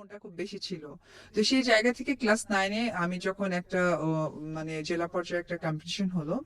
মনটা খুব বেশি ছিল। তো সেই জায়গা থেকে ক্লাস নাইনে আমি যখন একটা মানে জেলা পর্যায়ে একটা কম্পিটিশন হলো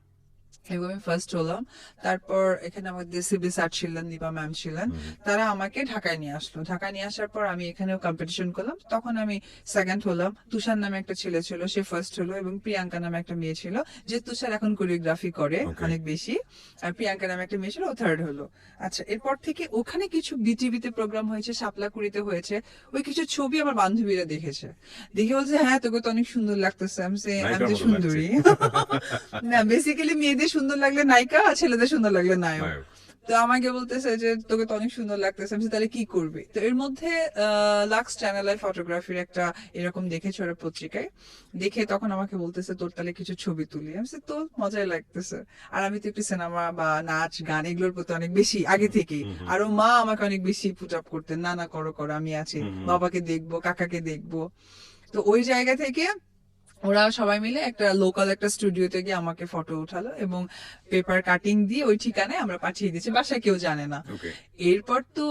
এবং আমি ফার্স্ট হলাম। তারপর এখানে আমাদের সিবি স্যার ছিলেন দীপা ম্যাম ছিলেন। তারা আমাকে ঢাকায় নিয়ে আসলো। ঢাকায় নিয়ে আসার পর আমি এখানেও কম্পিটিশন করলাম। তখন আমি সেকেন্ড হলাম। তুষার নামে একটা ছেলে ছিল সে ফার্স্ট হলো এবং প্রিয়াঙ্কা নামে একটা মেয়ে ছিল যে তুষার এখন কোরিওগ্রাফি করে অনেক বেশি। আর প্রিয়াঙ্কা নামে একটা মেয়ে ছিল ও থার্ড হলো। আচ্ছা এরপর থেকে ওখানে কিছু বিটিভিতে প্রোগ্রাম হয়েছে শাপলাকুড়িতে হয়েছে। ওই কিছু ছবি আমার বান্ধবীরা দেখেছে। দেখে বলছে হ্যাঁ তোকে তো অনেক সুন্দর লাগতেছে। আমি আমি তো সুন্দরী। না বেসিক্যালি মেয়েদের সুন্দর লাগলে নায়িকা আর ছেলেদের সুন্দর লাগলে নায়ক। তো আমাকে বলতেছে যে তোকে তো অনেক সুন্দর লাগতেছে। আমি তাহলে কি করবি? তো এর মধ্যে লাক্স চ্যানেল ফটোগ্রাফির একটা এরকম দেখেছে ওরা পত্রিকায়। দেখে তখন আমাকে বলতেছে তোর তাহলে কিছু ছবি তুলি। আমি তো মজাই লাগতেছে। আর আমি তো একটু সিনেমা বা নাচ গান এগুলোর প্রতি অনেক বেশি আগে থেকেই। আরও মা আমাকে অনেক বেশি পুট আপ করতেন। না না করো করো আমি আছি। বাবাকে দেখব কাকাকে দেখব। তো ওই জায়গা থেকে ওরা সবাই মিলে একটা লোকাল একটা স্টুডিওতে গিয়ে আমাকে ফটো উঠালো এবং পেপার কাটিং দিয়ে ওই ঠিকানায় আমরা পাঠিয়ে দিয়েছি। বাসায় কেউ জানে না। এরপর তো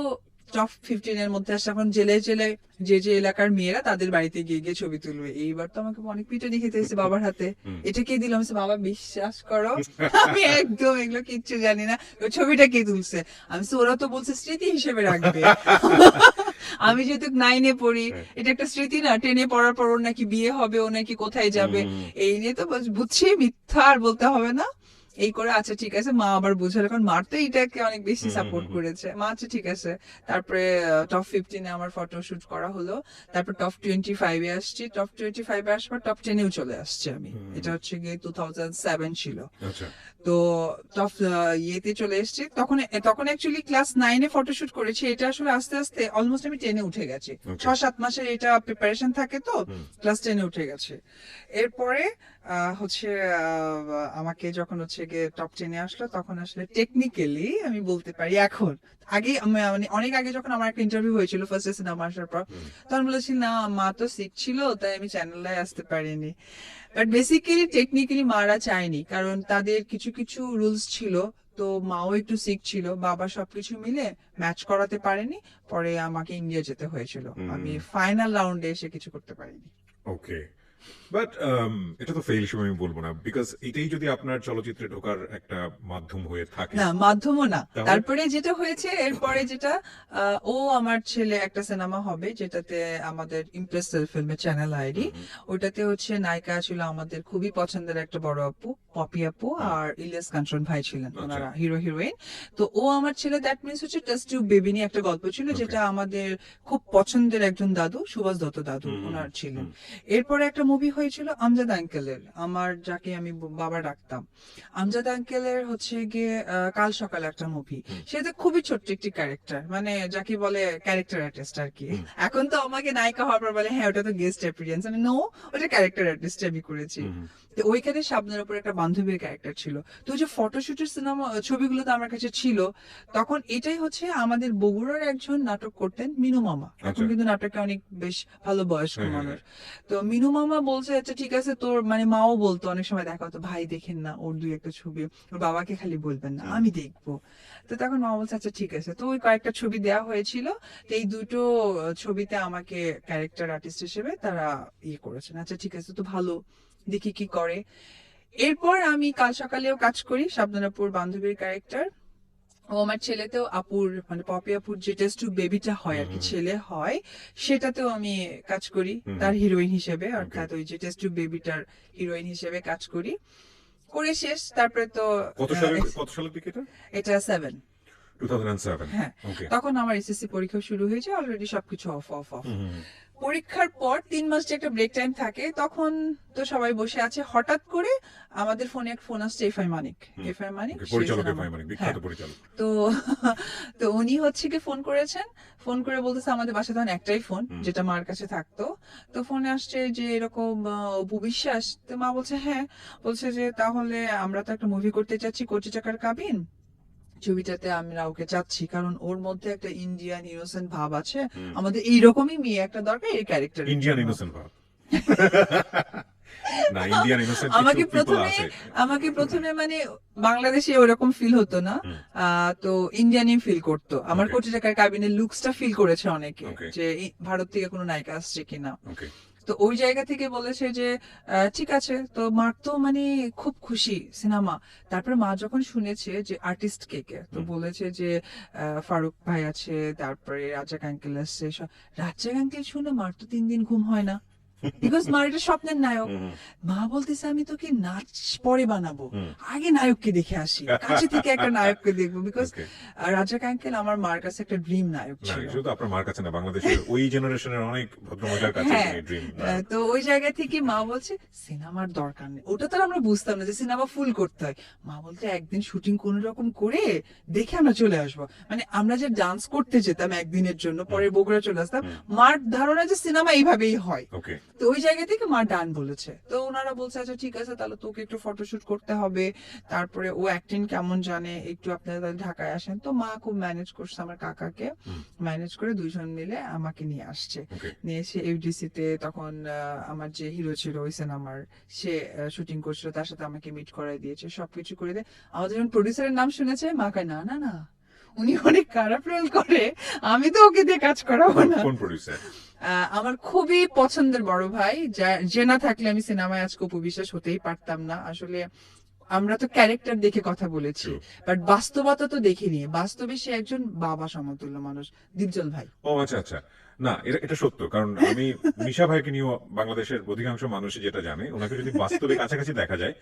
টপ ফিফটিন এর মধ্যে আসছে এখন জেলায় জেলায় যে যে এলাকার মেয়েরা তাদের বাড়িতে গিয়ে গিয়ে ছবি তুলবে। এইবার তো আমাকে অনেক পিঠে দেখে দিয়েছে বাবার হাতে। এটা কে দিলাম বাবা বিশ্বাস করো। আমি একদম এগুলো কিচ্ছু জানি না। ছবিটা কে তুলছে? আমি ওরা তো বলছে স্মৃতি হিসেবে রাখবে। আমি যেহেতু নাইনে পড়ি হ্যাঁ। এটা একটা স্মৃতি না। টেনে পড়ার পর ওর নাকি বিয়ে হবে ও নাকি কোথায় যাবে? এই নিয়ে তো বুঝছি মিথ্যা আর বলতে হবে না। এই করে আচ্ছা ঠিক আছে মা আবার বুঝালো। কারণ মার তো এইটাকে অনেক বেশি সাপোর্ট। করেছে। মা আচ্ছা ঠিক আছে। তারপরে টপ ফিফটিনে আমার ফটো শুট করা হলো। তারপর টপ টোয়েন্টি ফাইভে আসছি। টপ টোয়েন্টি ফাইভে আসার টপ টেনেও চলে আসছি আমি। এটা হচ্ছে গিয়ে টু থাউজেন্ড সেভেন ছিল। আচ্ছা। তো টপ ইয়েতে চলে এসেছি। তখন তখন অ্যাকচুয়ালি ক্লাস নাইনে ফটোশুট করেছি। এটা আসলে আস্তে আস্তে অলমোস্ট আমি টেনে উঠে গেছি। ছ সাত মাসের এটা প্রিপারেশন থাকে তো ক্লাস টেনে উঠে গেছে। এরপরে হচ্ছে আমাকে যখন হচ্ছে গিয়ে টপ টেনে আসলো তখন আসলে টেকনিক্যালি আমি বলতে পারি এখন আগে মানে অনেক আগে যখন আমার একটা ইন্টারভিউ হয়েছিল ফার্স্ট সিনেমা আসার পর তখন বলেছি না মা তো সিক ছিল তাই আমি চ্যানেলে আসতে পারিনি। বাট বেসিক্যালি টেকনিক্যালি মারা চায়নি কারণ তাদের কিছু কিছু রুলস ছিল তো মাও একটু সিক ছিল বাবা সবকিছু মিলে ম্যাচ করাতে পারেনি পরে আমাকে ইন্ডিয়া যেতে হয়েছিল। আমি ফাইনাল রাউন্ডে এসে কিছু করতে পারিনি। ওকে বাট um, এটা তো ফেল হিসেবে আমি বলব না বিকজ এটাই যদি আপনার চলচ্চিত্রে ঢোকার একটা মাধ্যম হয়ে থাকে। না মাধ্যমও না। তারপরে যেটা হয়েছে এরপরে যেটা ও আমার ছেলে একটা সিনেমা হবে যেটাতে আমাদের ইমপ্রেস ফিল্মের চ্যানেল আইডি ওটাতে হচ্ছে নায়িকা ছিল আমাদের খুবই পছন্দের একটা বড় আপু। পপি আপু আর ইলিয়াস কাঞ্চন ভাই ছিলেন আচ্ছা। ওনারা হিরো হিরোইন তো ও আমার ছেলে দ্যাট মিনস হচ্ছে টেস্ট টিউব বেবি নিয়ে একটা গল্প ছিল যেটা আমাদের খুব পছন্দের একজন দাদু সুভাষ দত্ত দাদু ওনার ছিলেন। এরপরে একটা মুভি হয়েছিল আমজাদ আঙ্কেলের আমার যাকে আমি বাবা ডাকতাম। আমজাদ আঙ্কেলের হচ্ছে গিয়ে কাল সকালে একটা মুভি। সেটা খুবই ছোট্ট একটি ক্যারেক্টার মানে যাকে বলে ক্যারেক্টার আর্টিস্ট আর কি। এখন তো আমাকে নায়িকা হওয়ার পর বলে হ্যাঁ ওটা তো গেস্ট অ্যাপিরিয়েন্স আমি নো ওটা ক্যারেক্টার আর্টিস্ট আমি করেছি। তো ওইখানে সাবনের উপর একটা বান্ধবীর ক্যারেক্টার ছিল। তো যে ফটোশুটের সিনেমা ছবিগুলো তো আমার কাছে ছিল তখন এটাই হচ্ছে আমাদের বগুড়ার একজন নাটক করতেন মিনু মামা। এখন আচ্ছা। কিন্তু নাটকে অনেক বেশ ভালো বয়স্ক হ্যাঁ, হ্যাঁ, মানুষ। তো মিনু মামা বলছে আচ্ছা ঠিক আছে তোর মানে মাও বলতো অনেক সময় দেখা হতো ভাই দেখেন না ওর দুই একটা ছবি ওর বাবাকে খালি বলবেন না আমি দেখব। তো তখন মা বলছে আচ্ছা ঠিক আছে। তো ওই কয়েকটা ছবি দেওয়া হয়েছিল তো এই দুটো ছবিতে আমাকে ক্যারেক্টার আর্টিস্ট হিসেবে তারা ইয়ে করেছেন। আচ্ছা ঠিক আছে তো ভালো দেখি কি করে। এরপর আমি কাল সকালেও কাজ করি শাবনাপুর বান্ধবীর ক্যারেক্টার ও আমার ছেলেতেও আপুর মানে পপি আপুর যে টেস্ট বেবিটা হয় আর কি ছেলে হয় সেটাতেও আমি কাজ করি তার হিরোইন হিসেবে। অর্থাৎ ওই যে টেস্ট বেবিটার হিরোইন হিসেবে কাজ করি। করে শেষ তারপরে তো কত সালের কত সালের দিকে এটা? এটা সেভেন টু থাউজেন্ড সেভেন হ্যাঁ। তখন আমার এসএসসি পরীক্ষা শুরু হয়েছে অলরেডি সবকিছু অফ অফ অফ পরীক্ষার পর তিন মাস যে একটা ব্রেক টাইম থাকে তখন তো সবাই বসে আছে। হঠাৎ করে আমাদের ফোনে এক ফোন আসছে এফআই মানিক। এফআই মানিক সে পরিচালক এফআই মানে হ্যাঁ, বিখ্যাত পরিচালক। তো তো উনি হচ্ছে কি ফোন করেছেন। ফোন করে বলতেছে আমাদের বাসায় তখন একটাই ফোন যেটা মার কাছে থাকতো। তো ফোনে আসছে যে এরকম বিশ্বাস। তো মা বলছে হ্যাঁ। বলছে যে তাহলে আমরা তো একটা মুভি করতে চাচ্ছি কোটি টাকার কাবিন ছবিটাতে আমরা ওকে চাচ্ছি কারণ ওর মধ্যে একটা ইন্ডিয়ান ইনোসেন্ট ভাব আছে। আমাদের এইরকমই মেয়ে একটা দরকার এই ক্যারেক্টার ইন্ডিয়ান ইনোসেন্ট ভাব। না ইন্ডিয়ান ইনোসেন্ট আমাকে প্রথমে আমাকে প্রথমে মানে বাংলাদেশে ওরকম ফিল হতো না। আহ, তো ইন্ডিয়ানই ফিল করতো। আমার কোটি টাকার কাবিনের লুকসটা ফিল করেছে অনেকে যে ভারত থেকে কোনো নায়িকা আসছে কিনা। তো ওই জায়গা থেকে বলেছে যে আহ, ঠিক আছে। তো মার তো মানে খুব খুশি সিনেমা। তারপরে মা যখন শুনেছে যে আর্টিস্ট কে কে তো বলেছে যে আহ, ফারুক ভাই আছে তারপরে রাজা আঙ্কেল আসছে সব- কাঙ্কিল আঙ্কেল শুনে মার তো তিন দিন ঘুম হয় না। বিকজ মার এটা স্বপ্নের নায়ক। মা বলতেছে আমি তোকে নাচ পরে বানাবো। আগে নায়ককে দেখে আসি। কাছে থেকে একটা নায়ককে দেখব। বিকজ রাজা আঙ্কেল আমার মার কাছে একটা ড্রিম নায়ক ছিল। শুধু আপনার মার কাছে না বাংলাদেশের ওই জেনারেশনের অনেক ভদ্রমহিলার কাছে হ্যাঁ। ড্রিম তো ওই জায়গা থেকে মা বলছে সিনেমার দরকার নেই। ওটা তো আর আমরা বুঝতাম না যে সিনেমা ফুল করতে হয়। মা বলতে একদিন শুটিং কোন রকম করে দেখে আমরা চলে আসব। মানে আমরা যে ডান্স করতে যেতাম একদিনের জন্য পরে বগুড়া চলে আসতাম মার ধারণা যে সিনেমা এইভাবেই হয়। ওকে তো ওই জায়গা থেকে মা ডান বলেছে। তো ওনারা বলছে আচ্ছা ঠিক আছে তাহলে তোকে একটু ফটোশুট করতে হবে। তারপরে ও অ্যাক্টিং কেমন জানে একটু আপনারা তাহলে ঢাকায় আসেন। তো মা খুব ম্যানেজ করছে আমার কাকাকে। ম্যানেজ করে দুইজন মিলে আমাকে নিয়ে আসছে। নিয়ে এসে ইউডিসি তে তখন আমার যে হিরো ছিল ওই সিনেমার সে শুটিং করছিল তার সাথে আমাকে মিট করাই দিয়েছে সবকিছু করে দিয়ে। আমাদের যখন প্রডিউসারের নাম শুনেছে মা কয় না না না উনি অনেক খারাপ রোল করে। আমি তো ওকে দিয়ে কাজ করাবো না। কোন প্রোডিউসার আমার খুবই পছন্দের বড় ভাই যা- না থাকলে আমি সিনেমায় আজকে উপবিশ্বাস হতেই পারতাম না। আসলে আমরা তো ক্যারেক্টার দেখে কথা বলেছি বাট বাস্তবতা তো দেখিনি। বাস্তবে সে একজন বাবা সমতুল্য মানুষ দীপজল ভাই। ও আচ্ছা আচ্ছা। না এটা এটা সত্য। কারণ আমি মিশা ভাইকে নিয়ে বাংলাদেশের অধিকাংশ মানুষই যেটা জানে ওনাকে যদি বাস্তবে কাছাকাছি দেখা যায়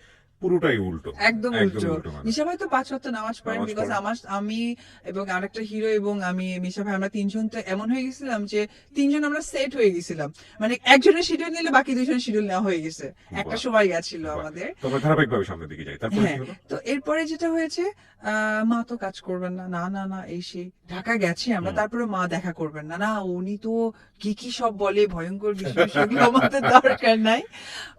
পুরোটাই উল্টো। একদম উল্টো। মিশা ভাই তো পাঁচ ওয়াক্ত নামাজ পড়েন বিকজ আমার আমি এবং আরেকটা হিরো এবং আমি মিশা ভাই আমরা তিনজন তো এমন হয়ে গেছিলাম যে তিনজন আমরা সেট হয়ে গেছিলাম। মানে একজনের শিডিউল নিলে বাকি দুজনের শিডিউল নেওয়া হয়ে গেছে। একটা। সময় গেছিল আমাদের। তো আমরা ধারাবাহিকভাবে সামনের দিকে যাই। তারপরে হ্যাঁ তো এরপরে যেটা হয়েছে আহ, মা তো কাজ করবেন না। না না না এই সেই ঢাকা গেছি আমরা তারপরে মা দেখা করবেন না। না উনি তো কি কি সব বলে ভয়ঙ্কর বিষয় সেগুলো আমাদের দরকার নাই।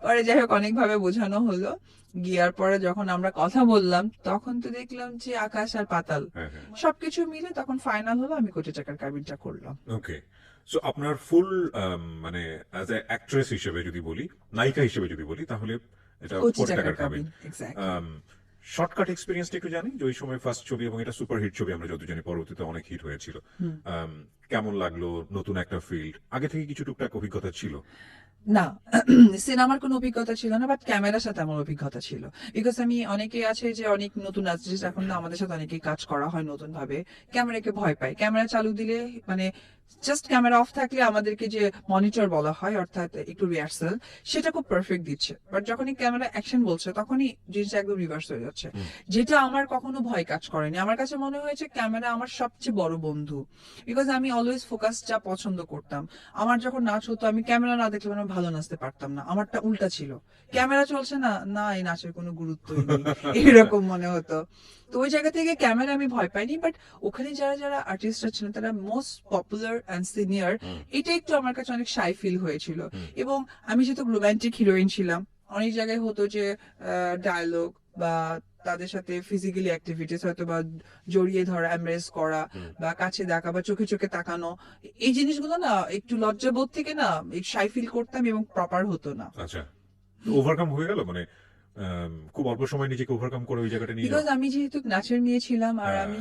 পরে যাই হোক অনেক ভাবে বোঝানো হলো। গিয়ার পরে যখন আমরা কথা বললাম তখন তো দেখলাম যে আকাশ আর পাতাল হ্যাঁ হ্যাঁ। সবকিছু মিলে তখন ফাইনাল হলো আমি কোটি টাকার কাবিনটা করলাম। ওকে সো আপনার ফুল মানে অ্যাজ এ অ্যাক্ট্রেস হিসেবে যদি বলি নায়িকা হিসেবে যদি বলি তাহলে এটা কোটি টাকার কাবিন। এক্স্যাক্ট শর্টকাট এক্সপিরিয়েন্সটা একটু জানি? যে ওই সময় ফার্স্ট ছবি এবং এটা সুপার হিট ছবি আমরা যত জানি পরবর্তীতে অনেক হিট হয়েছিল। কেমন লাগল? নতুন একটা ফিল্ড আগে থেকে কিছু টুকটাক অভিজ্ঞতা ছিল? না সিনেমার কোনো অভিজ্ঞতা ছিল না বাট ক্যামেরার সাথে আমার অভিজ্ঞতা ছিল। বিকজ আমি অনেকে আছে যে অনেক নতুন আর্টিস্ট এখন না আমাদের সাথে অনেকেই কাজ করা হয় নতুন ভাবে ক্যামেরাকে ভয় পায়। ক্যামেরা চালু দিলে মানে জাস্ট ক্যামেরা অফ থাকলে আমাদেরকে যে মনিটর বলা হয় অর্থাৎ একটু রিহার্সাল সেটা খুব পারফেক্ট দিচ্ছে। বাট যখনই ক্যামেরা অ্যাকশন বলছে তখনই জিনিসটা একদম রিভার্স হয়ে যাচ্ছে। যেটা আমার কখনো ভয় কাজ করেনি। আমার কাছে মনে হয়েছে ক্যামেরা আমার সবচেয়ে বড় বন্ধু। বিকজ আমি অলওয়েজ ফোকাসটা পছন্দ করতাম। আমার যখন নাচ হতো আমি ক্যামেরা না দেখলে আমি ভালো নাচতে পারতাম না। আমারটা উল্টা ছিল। ক্যামেরা চলছে না না এই নাচের কোনো গুরুত্বই নেই। এরকম মনে হতো। তো ওই জায়গা থেকে ক্যামেরা আমি ভয় পাইনি বাট ওখানে যারা যারা আর্টিস্টরা ছিলেন তারা মোস্ট পপুলার অ্যান্ড সিনিয়র এটা একটু আমার কাছে অনেক শাই ফিল হয়েছিল। এবং আমি যেহেতু রোমান্টিক হিরোইন ছিলাম অনেক জায়গায় হতো যে ডায়লগ বা তাদের সাথে ফিজিক্যালি অ্যাক্টিভিটিস হয়তো বা জড়িয়ে ধরা এমব্রেস করা বা কাছে দেখা বা চোখে চোখে তাকানো এই জিনিসগুলো না একটু লজ্জাবোধ থেকে না শাই ফিল করতাম এবং প্রপার হতো না। আচ্ছা ওভারকাম হয়ে গেল? মানে খুব অল্প সময় নিজেকে ওভারকাম করে ওই জায়গাটা নিয়ে বিকজ আমি যেহেতু নাচের মেয়ে ছিলাম আর হ্যাঁ, আমি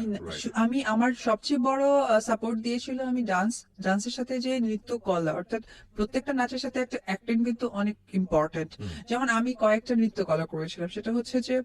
আমি আমার সবচেয়ে বড় সাপোর্ট দিয়েছিল আমি ডান্স ডান্সের সাথে যে নৃত্য কলা অর্থাৎ প্রত্যেকটা নাচের সাথে একটা অ্যাক্টিং কিন্তু অনেক ইম্পর্টেন্ট যেমন আমি কয়েকটা নৃত্য কলা করেছিলাম সেটা হচ্ছে যে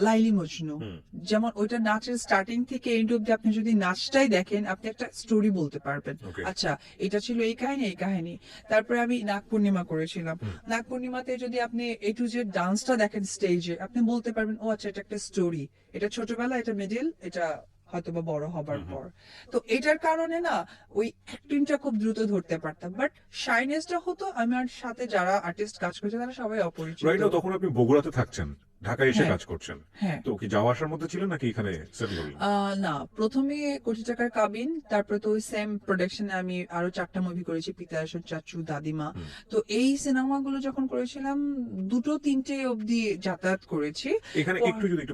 লাইলি মজনু। যেমন ওইটা নাচের স্টার্টিং থেকে এন্ড অব্দি আপনি যদি নাচটাই দেখেন আপনি একটা স্টোরি বলতে পারবেন। আচ্ছা এটা ছিল এই কাহিনী এই কাহিনী। তারপরে আমি নাগ পূর্ণিমা করেছিলাম। নাগ পূর্ণিমাতে যদি আপনি এ টু জেড ডান্সটা দেখেন স্টেজে আপনি বলতে পারবেন ও আচ্ছা এটা একটা স্টোরি এটা ছোটবেলা এটা মিডিল এটা হয়তো বা বড় হবার। পর। তো এটার কারণে না ওই অ্যাক্টিংটা খুব দ্রুত ধরতে পারতাম। বাট শাইনেসটা হতো আমার সাথে যারা আর্টিস্ট কাজ করছে তারা সবাই অপরিচিত। রাইট তখন আপনি বগুড়াতে থাকছেন। ঢাকায় এসে হ্যাঁ। কাজ করছেন। হ্যাঁ। তো কি যাওয়া আসার মধ্যে ছিল নাকি এখানে সেটেল হলেন আহ, না প্রথমে কোটি টাকার কাবিন তারপরে তো ওই সেম প্রোডাকশনে আমি আরও চারটা মুভি করেছি পিতাশন চাচু দাদিমা। হুম। তো এই সিনেমাগুলো যখন করেছিলাম দুটো তিনটে অবধি যাতায়াত করেছি। এখানে একটু যদি একটু